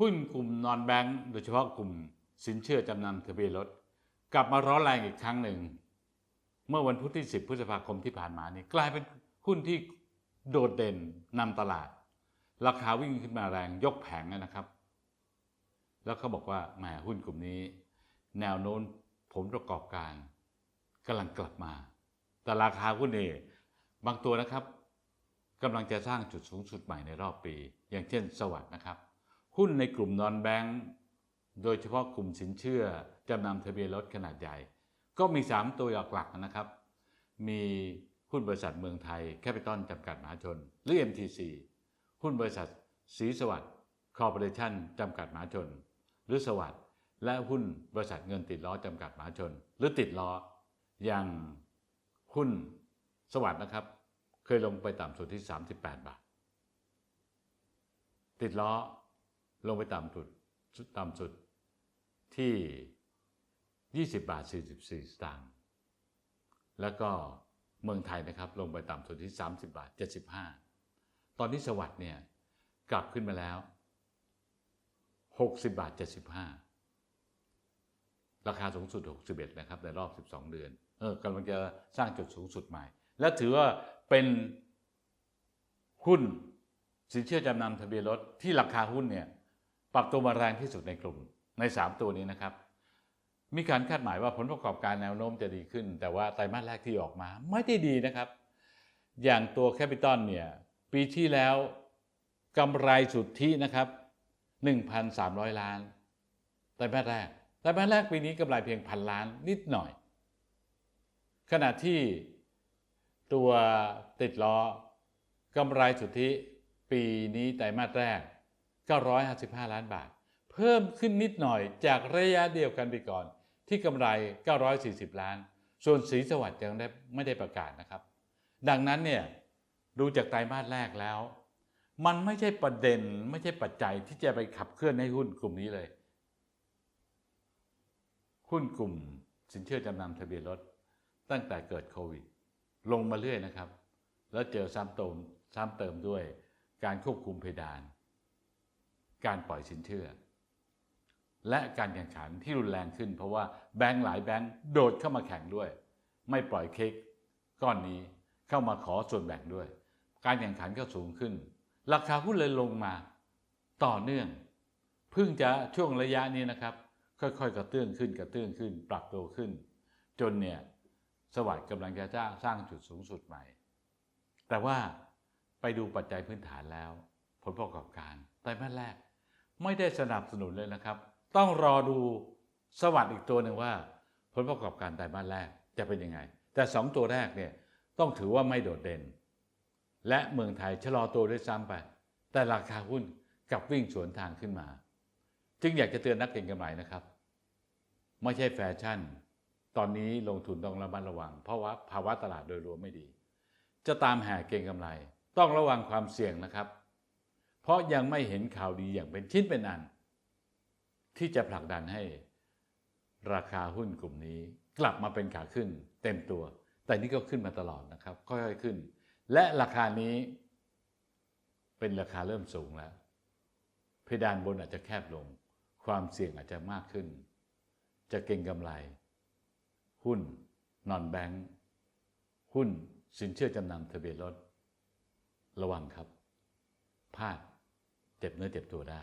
หุ้นกลุ่มนอนแบงก์โดยเฉพาะกลุ่มสินเชื่อจำนำทะเบียนรถ กลับมาร้อนแรงอีกครั้งหนึ่ง เมื่อวันพุธที่ 10 พฤษภาคมที่ผ่านมานี่กลายเป็นหุ้นที่โดดเด่นนำตลาด ราคาวิ่งขึ้นมาแรงยกแผงนะครับ แล้วเขาบอกว่าแหมหุ้นกลุ่มนี้ แนวโน้มผลประกอบการกำลังกลับมา แต่ราคาหุ้นเอบางตัวนะครับกำลังจะสร้างจุดสูงสุดใหม่ในรอบปี อย่างเช่นสวัสด์นะครับ หุ้นในกลุ่มนอนแบงก์โดยเฉพาะกลุ่มสินเชื่อจำนำทะเบียนรถขนาดใหญ่ ก็มี 3 ตัวหลักๆนะครับ มีหุ้นบริษัทเมืองไทยแคปิตอลจำกัดมหาชน หรือ MTC หุ้นบริษัทศรีสวัสดิ์คอร์ปอเรชั่นจำกัดมหาชน หรือสวัสด์และหุ้นบริษัทเงินติดล้อจำกัดมหาชน หรือติดล้อ อย่างหุ้นสวัสด์นะครับ เคยลงไปต่ำสุดที่ 38 บาท ติดล้อ ลงไปต่ำสุดต่ำสุดที่ 20 บาท 44 สตางค์แล้วก็เมืองไทยนะครับ ลงไปต่ำสุดที่ 30 บาท 75 ตอนนี้สวัสด์เนี่ยกลับขึ้นมาแล้ว 60 บาท 75 ราคาสูงสุด 61 นะครับในรอบ 12 เดือน เออกำลังจะสร้างจุดสูงสุดใหม่ และถือว่าเป็นหุ้นสินเชื่อจำนำทะเบียนรถที่ราคาหุ้นเนี่ย ปรับตัวมาแรงที่สุดในกลุ่มใน 3 ตัวนี้นะครับ มีการคาดหมายว่าผลประกอบการแนวโน้มจะดีขึ้น แต่ว่าไตรมาสแรกที่ออกมาไม่ได้ดีนะครับ อย่างตัวแคปิตอลเนี่ยปีที่แล้วกำไรสุทธินะครับ 1,300 ล้าน ไตรมาสแรก ไตรมาสแรกปีนี้กำไรเพียงพันล้านนิดหน่อย ขณะที่ตัวติดล้อกำไรสุทธิปีนี้ไตรมาสแรก 955 ล้านบาท เพิ่มขึ้นนิดหน่อยจากระยะเดียวกันไปก่อน ที่กำไร 940 ล้าน ส่วนสีสวัสดิ์ยังได้ไม่ได้ประกาศนะครับ ดังนั้นเนี่ยดูจากไตรมาสแรกแล้ว มันไม่ใช่ประเด็นไม่ใช่ปัจจัยที่จะไปขับเคลื่อนให้หุ้นกลุ่มนี้เลย หุ้นกลุ่มสินเชื่อจำนำทะเบียนรถ ตั้งแต่เกิดโควิด ลงมาเรื่อยนะครับ แล้วเจอซ้ำเติมซ้ำเติมด้วยการควบคุมเพดาน การปล่อยสินเชื่อ และการแข่งขันที่รุนแรงขึ้น เพราะว่าแบงก์หลายแบงก์โดดเข้ามาแข่งด้วย ไม่ปล่อยเค้กก้อนนี้เข้ามาขอส่วนแบ่งด้วย การแข่งขันก็สูงขึ้น ราคาหุ้นเลยลงมาต่อเนื่อง เพิ่งจะช่วงระยะนี้นะครับ ค่อยๆ กระเตื้องขึ้นกระเตื้องขึ้น ปรับตัวขึ้น จนเนี่ยสวัสดิ์กำลังจะสร้างจุดสูงสุดใหม่ แต่ว่าไปดูปัจจัยพื้นฐานแล้ว ผลประกอบการไตรมาสแรก ไม่ได้สนับสนุนเลยนะครับ ต้องรอดูสวัสด์อีกตัวหนึ่งว่า ผลประกอบการไตรมาสแรกจะเป็นยังไง แต่สองตัวแรกเนี่ยต้องถือว่าไม่โดดเด่น และเมืองไทยชะลอตัวด้วยซ้ำไป แต่ราคาหุ้นกลับวิ่งสวนทางขึ้นมา จึงอยากจะเตือนนักเก็งกำไรนะครับ ไม่ใช่แฟชั่น ตอนนี้ลงทุนต้องระมัดระวัง เพราะว่าภาวะตลาดโดยรวมไม่ดี จะตามแห่เก็งกำไร ต้องระวังความเสี่ยงนะครับ เพราะยังไม่เห็นข่าวดีอย่างเป็นชิ้นเป็นอัน ที่จะผลักดันให้ราคาหุ้นกลุ่มนี้ กลับมาเป็นขาขึ้นเต็มตัว แต่นี่ก็ขึ้นมาตลอดนะครับ ค่อยๆขึ้น และราคานี้ เป็นราคาเริ่มสูงแล้ว เพดานบนอาจจะแคบลง ความเสี่ยงอาจจะมากขึ้น จะเก็งกำไร หุ้นนอนแบงค์หุ้นสินเชื่อจำนำทะเบียนรถ ระวังครับพลาด เจ็บเนื้อเจ็บตัวได้